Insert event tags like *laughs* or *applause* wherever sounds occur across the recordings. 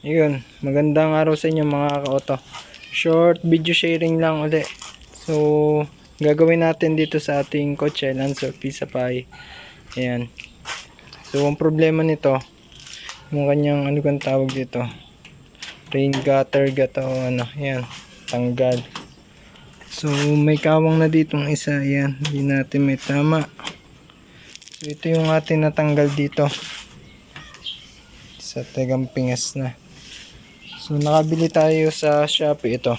Ayun, magandang araw sa inyo mga ka-auto. Short video sharing lang ulit. So, gagawin natin dito sa ating kotse, Lancer Pisapay. Ayan. So, ang problema nito, yung kanyang, ano kang tawag dito? Rain gutter, gato, ano, ayan, tanggal. So, may kawang na dito ng isa, ayan, hindi natin may tama. So, ito yung ating natanggal dito sa Tegang Pingas na. So nakabili tayo sa Shopee ito.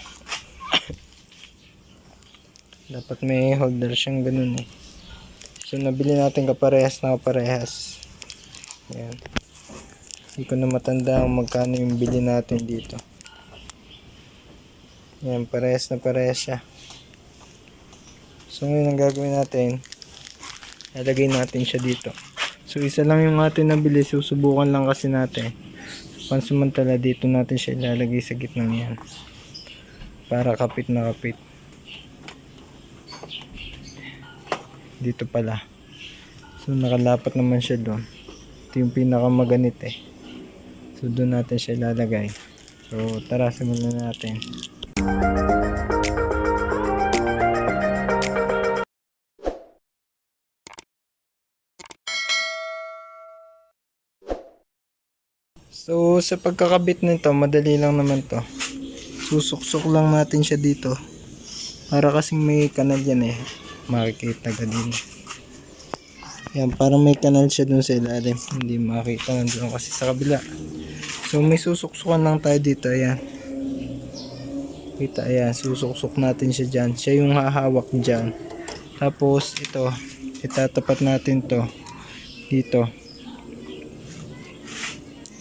Dapat may holder siyang ganun eh. So nabili natin kaparehas na kaparehas. Ayan. Hindi ko na matanda kung magkano yung bili natin dito. Ayan, parehas na parehas siya. So ngayon ang gagawin natin, lalagay natin siya dito. So isa lang yung atin nabili, susubukan lang kasi natin. Pansamantala dito natin siya ilalagay sa gitna niyan. Para kapit na kapit. Dito pala. So nakalapat naman siya doon. Ito yung pinakamaganit eh. So doon natin siya ilalagay. So tara simulan natin. So, sa pagkakabit nito, madali lang naman to. Susuksok lang natin siya dito. Para kasing may kanal yan eh. Makikita ka din. Yan, parang may kanal siya dun sa ilalim. Hindi makita nandun kasi sa kabila. So, may susuksukan lang tayo dito. Ayan. Kita, ayan. Susuksok natin siya dyan. Siya yung hahawak dyan. Tapos, ito. Itatapat natin to dito.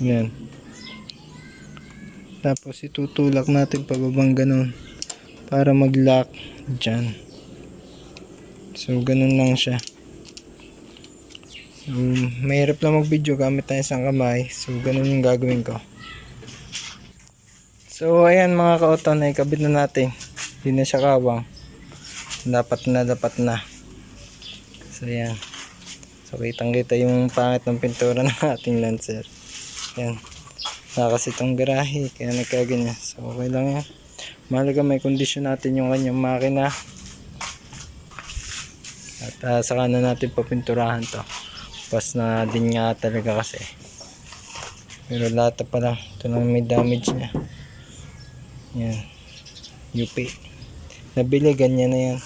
Yan. Tapos itutulak natin pababang ganun para mag-lock dyan. So ganun lang siya. So mahirap lang mag-video gamit tayo isang kamay. So ganun yung gagawin ko. So ayan mga ka-auto na ikabit na natin. Hindi na siya kawang. Dapat na dapat na. So ayan. So kitang kita yung pangit ng pintura *laughs* ng ating Lancer. Yan. Nakakasi itong garahe, kaya nagkaganyan. So, okay lang yan. Mahalaga may kondisyon natin yung kanyang makina. At uh, saka na natin papinturahan to. Pas na din nga talaga kasi. Pero lata pa lang. Ito lang may damage niya. Yan. UP. Nabili, ganyan na yan.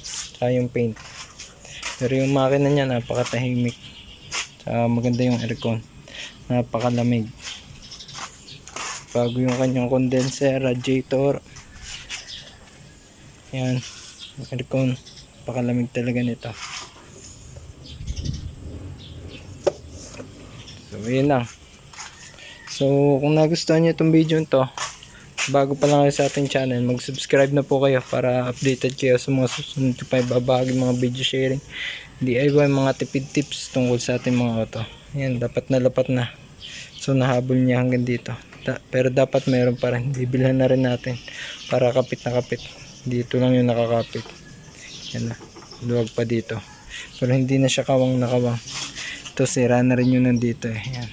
Saka yung paint. Pero yung makina niya, napakatahimik. Saka maganda yung aircon napakalamig. Bago yung kanyang condenser radiator yan. Aircon. Napakalamig talaga nito. So yun lang. So kung nagustuhan nyo itong video to bago pa lang sa ating channel mag subscribe na po kayo para updated kayo sa mga susunod pa ibabahagi mga video sharing DIY mga tipid tips tungkol sa ating mga auto. Yan dapat nalapat na so nahabol niya hanggang dito. Da, pero dapat meron pa rin. Bibilhan na rin natin para kapit na kapit. Dito lang yung nakakapit. Yan na. Luwag pa dito. Pero hindi na siya kawang nakawang ito sira na rin yun nandito eh. Yan